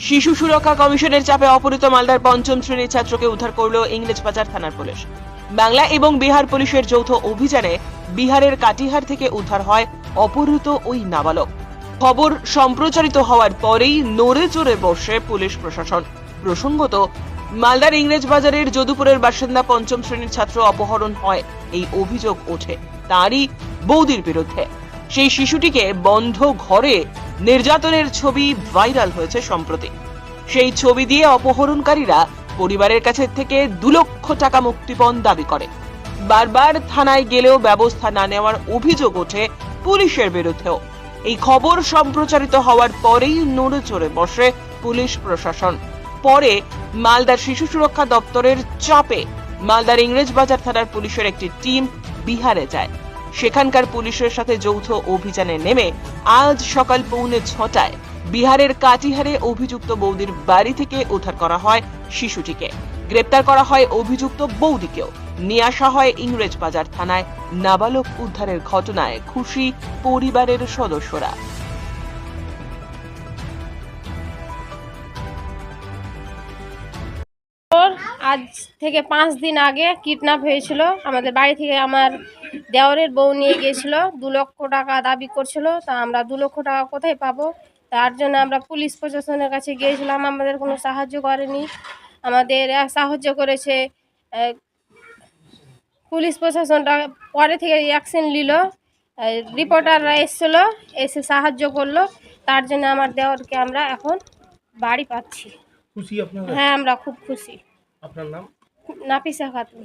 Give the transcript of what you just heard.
শিশু সুরক্ষা কমিশনের চাপে অপহৃত মালদার পঞ্চম শ্রেণির ছাত্রকে উদ্ধার করল ইংরেজ বাজার থানার পুলিশ। বাংলা এবং বিহার পুলিশের যৌথ অভিযানে বিহারের কাটিহার থেকে উদ্ধার হয় অপহৃত ওই নাবালক। খবর সম্প্রচারিত হওয়ার পরেই নড়ে চড়ে বসে পুলিশ প্রশাসন। প্রসঙ্গত, মালদার ইংরেজ বাজারের যদুপুরের বাসিন্দা পঞ্চম শ্রেণির ছাত্র অপহরণ হয় এই অভিযোগ ওঠে। তারই বৌদির বিরুদ্ধে। সেই শিশুটিকে বন্ধ ঘরে নির্যাতনের ছবি ভাইরাল হয়েছে সম্প্রতি। সেই ছবি দিয়ে অপহরণকারীরা পরিবারের কাছে থেকে দু লক্ষ টাকা মুক্তিপণ দাবি করে। বারবার থানায় গেলেও ব্যবস্থা না নেওয়ার অভিযোগ ওঠে পুলিশের বিরুদ্ধেও। এই খবর সম্প্রচারিত হওয়ার পরেই নড়ে চড়ে বসে পুলিশ প্রশাসন। পরে মালদার শিশু সুরক্ষা দপ্তরের চাপে মালদার ইংরেজ বাজার থানার পুলিশের একটি টিম বিহারে যায়। সেখানকার পুলিশের সাথে যৌথ অভিযানে নেমে আজ সকাল পৌনে ছটায় বিহারের কাটিহারে অভিযুক্ত বৌদির বাড়ি থেকে উদ্ধার করা হয় শিশুটিকে। গ্রেপ্তার করা হয় অভিযুক্ত বৌদিকেও। নিয়ে আসা হয় ইংরেজ বাজার থানায়। নাবালক উদ্ধারের ঘটনায় খুশি পরিবারের সদস্যরা। আজ থেকে পাঁচ দিন আগে কিডন্যাপ হয়েছিল। আমাদের বাড়ি থেকে আমার দেওরের বউ নিয়ে গিয়েছিল দু লক্ষ টাকা দাবি করছিল তা আমরা দু লক্ষ টাকা কোথায় পাবো? তার জন্য আমরা পুলিশ প্রশাসনের কাছে গিয়েছিলাম আমাদের কোনো সাহায্য করেনি। আমাদের সাহায্য করেছে পুলিশ প্রশাসনটা পরে থেকে অ্যাকশন নিল রিপোর্টাররা এসেছিল এসে সাহায্য করল তার জন্য আমার দেওরকে আমরা এখন বাড়ি পাচ্ছি। খুশি আপনারা? হ্যাঁ আমরা খুব খুশি। আপনার নাম? নাফিসা খাতুন।